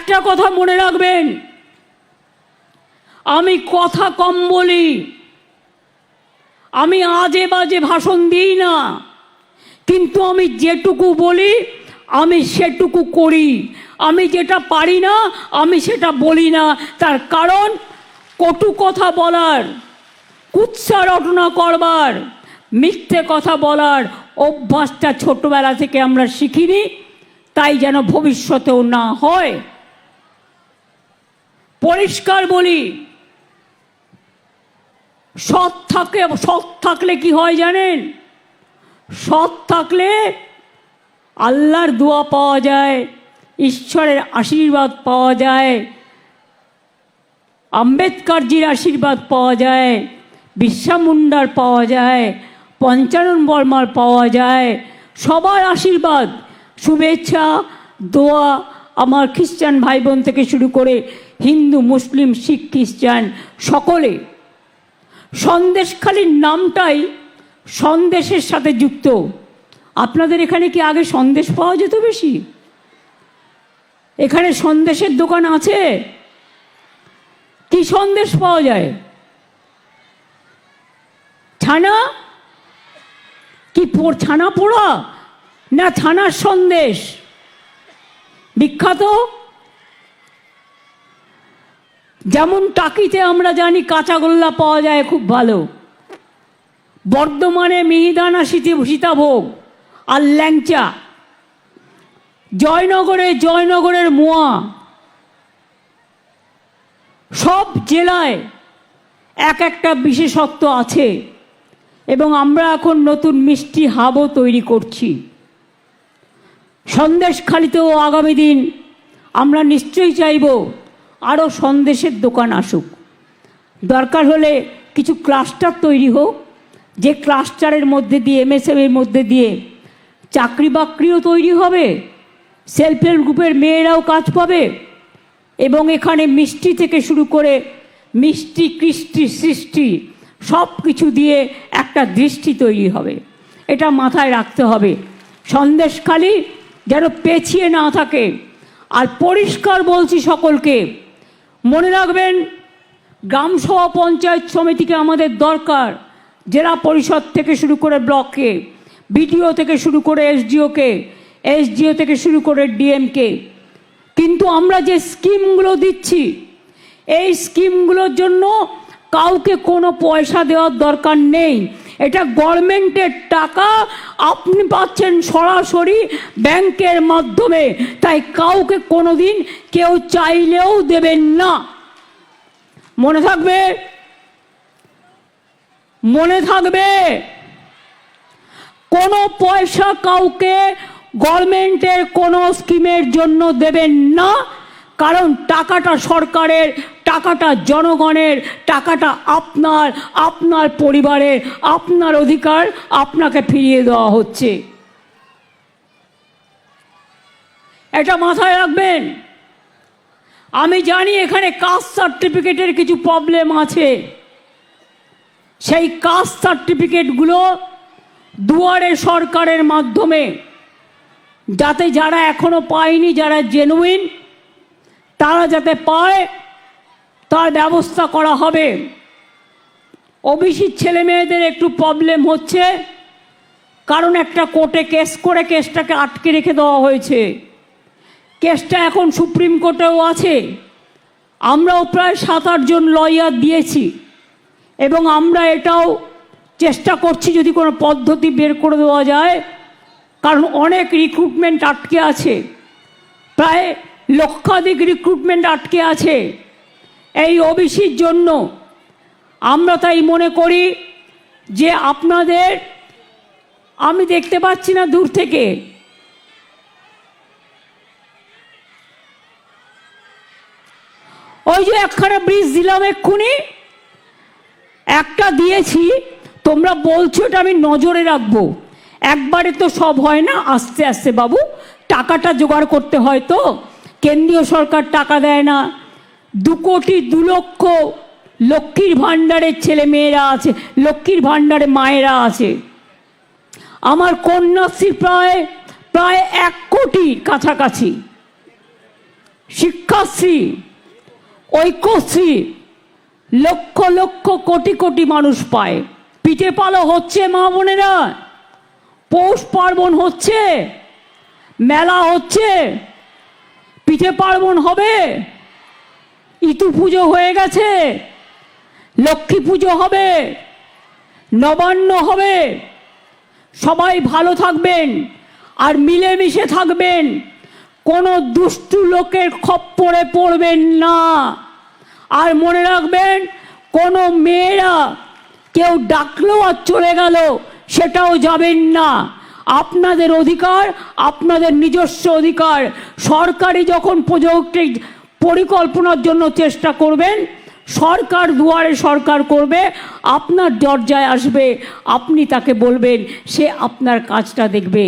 একটা কথা মনে রাখবেন। আমি কথা কম বলি। আমি আজে বাজে ভাষণ দিই না। কিন্তু আমি যেটুকু বলি, আমি সেটুকু করি। আমি যেটা পারি না, আমি সেটা বলি না। তার কারণ, কটু কথা বলার, কুৎসা রটনা করবার, মিথ্যে কথা বলার অভ্যাসটা ছোটবেলা থেকে আমরা শিখিনি, তাই যেন ভবিষ্যতেও না হয়। পরিষ্কার বলি, সৎ থাকে সৎ থাকলে কি হয় জানেন? সৎ থাকলে আল্লাহর দোয়া পাওয়া যায়, ঈশ্বরের আশীর্বাদ পাওয়া যায়, আম্বেদকরজির আশীর্বাদ পাওয়া যায় বিশ্বা মুন্ডার পাওয়া যায়, পঞ্চানন বর্মার পাওয়া যায়, সবার আশীর্বাদ, শুভেচ্ছা, দোয়া আমার খ্রিস্টান ভাই বোন থেকে শুরু করে হিন্দু, মুসলিম, শিখ, খ্রিস্টান, সকলে সন্দেশখালির নামটাই সন্দেশের সাথে যুক্ত। আপনাদের এখানে কি আগে সন্দেশ পাওয়া যেত বেশি? এখানে সন্দেশের দোকান আছে? কি সন্দেশ পাওয়া যায়? ছানা কি ছানা পোড়া? না ছানার সন্দেশ? বিখ্যাত। যেমন টাকিতে আমরা জানি কাঁচাগোল্লা পাওয়া যায় খুব ভালো। বর্ধমানে মিহিদানা শীতে সীতাভোগ আর ল্যাংচা। জয়নগরে জয়নগরের মোয়া। সব জেলায় এক একটা বিশেষত্ব আছে এবং আমরা এখন নতুন মিষ্টি হাবও তৈরি করছি। সন্দেশখালিতেও আগামী দিন আমরা নিশ্চয়ই চাইব আরও সন্দেশের দোকান আসুক। দরকার হলে কিছু ক্লাস্টার তৈরি হোক, যে ক্লাস্টারের মধ্যে দিয়ে এম এমএসএমের মধ্যে দিয়ে চাকরি বাকরিও তৈরি হবে, সেলফ হেল্প গ্রুপের মেয়েরাও কাজ পাবে এবং এখানে মিষ্টি থেকে শুরু করে মিষ্টি, কৃষ্টি, সৃষ্টি সব কিছু দিয়ে একটা দৃষ্টি তৈরি হবে। এটা মাথায় রাখতে হবে। সন্দেশখালি যেন পেছিয়ে না থাকে। আর পরিষ্কার বলছি সকলকে, মনে রাখবেন গ্রামসভা পঞ্চায়েত সমিতিকে আমাদের দরকার, জেলা পরিষদ থেকে শুরু করে ব্লককে, বিডিও থেকে শুরু করে এসডিওকে, এসডিও থেকে শুরু করে ডিএমকে। কিন্তু আমরা যে স্কিমগুলো দিচ্ছি, এই স্কিমগুলোর জন্য কাউকে কোনো পয়সা দেওয়ার দরকার নেই। এটা গভর্নমেন্টের টাকা, আপনি পাচ্ছেন সরাসরি ব্যাংকের মাধ্যমে। তাই কাউকে কোনো দিন কেউ চাইলেও দেবেন না। মনে থাকবে? মনে থাকবে? কোনো পয়সা কাউকে গভর্নমেন্টের কোনো স্কিমের জন্য দেবেন না। কারণ টাকাটা সরকারের টাকাটা জনগণের, টাকাটা আপনার আপনার পরিবারের আপনার অধিকার আপনাকে ফিরিয়ে দেওয়া হচ্ছে। এটা মাথায় রাখবেন। আমি জানি এখানে কাস্ট সার্টিফিকেটের কিছু প্রবলেম আছে। সেই কাস্ট সার্টিফিকেটগুলো দুয়ারে সরকারের মাধ্যমে, যাতে যারা এখনও পায়নি, যারা জেনুইন তারা যাতে পায় তার ব্যবস্থা করা হবে। ওবিসির ছেলে মেয়েদের একটু প্রবলেম হচ্ছে, কারণ একটা কোর্টে কেস করে কেসটাকে আটকে রেখে দেওয়া হয়েছে। কেসটা এখন সুপ্রিম কোর্টেও আছে। আমরাও প্রায় সাত আটজন লয়ার দিয়েছি, এবং আমরা এটাও চেষ্টা করছি যদি কোনো পদ্ধতি বের করে দেওয়া যায়, কারণ অনেক রিক্রুটমেন্ট আটকে আছে। প্রায় লক্ষাধিক রিক্রুটমেন্ট আটকে আছে। এই ওবিসির জন্য আমরা তাই মনে করি যে আপনাদের আমি দেখতে পাচ্ছি না দূর থেকে। ওই যে একখানা ব্রিজ দিলাম এক্ষুনি। একটা দিয়েছি, তোমরা বলছো এটা আমি নজরে রাখব। একবারে তো সব হয় না, আস্তে আস্তে বাবু। টাকাটা জোগাড় করতে হয় তো। কেন্দ্রীয় সরকার টাকা দেয় না। দু কোটি দু লক্ষ লক্ষ্মীর ভাণ্ডারের ছেলে মেয়েরা আছে, লক্ষ্মীর ভাণ্ডারে মায়েরা আছে। আমার কন্যাশ্রী প্রায় প্রায় এক কোটি কাছাকাছি। শিক্ষাশ্রী, ঐক্যশ্রী, লক্ষ লক্ষ কোটি কোটি মানুষ পায়। পিঠে পালো হচ্ছে মা বোনেরা, পৌষ পার্বণ হচ্ছে, মেলা হচ্ছে, পিঠে পার্বণ হবে। ইতু পুজো হয়ে গেছে। লক্ষ্মী পুজো হবে। নবান্ন হবে। সবাই ভালো থাকবেন আর মিলেমিশে থাকবেন। কোনো দুষ্টু লোকের খপ্পরে পড়বেন না। আর মনে রাখবেন, কোনো মেয়েরা কেউ ডাকলো আর চলে গেল, সেটাও যাবেন না। আপনাদের অধিকার, আপনাদের নিজস্ব অধিকার। সরকারি যখন প্রজেক্টের পরিকল্পনার জন্য চেষ্টা করবেন। সরকার দুয়ারে সরকার করবে, আপনার দরজায় আসবে, আপনি তাকে বলবেন, সে আপনার কাজটা দেখবে।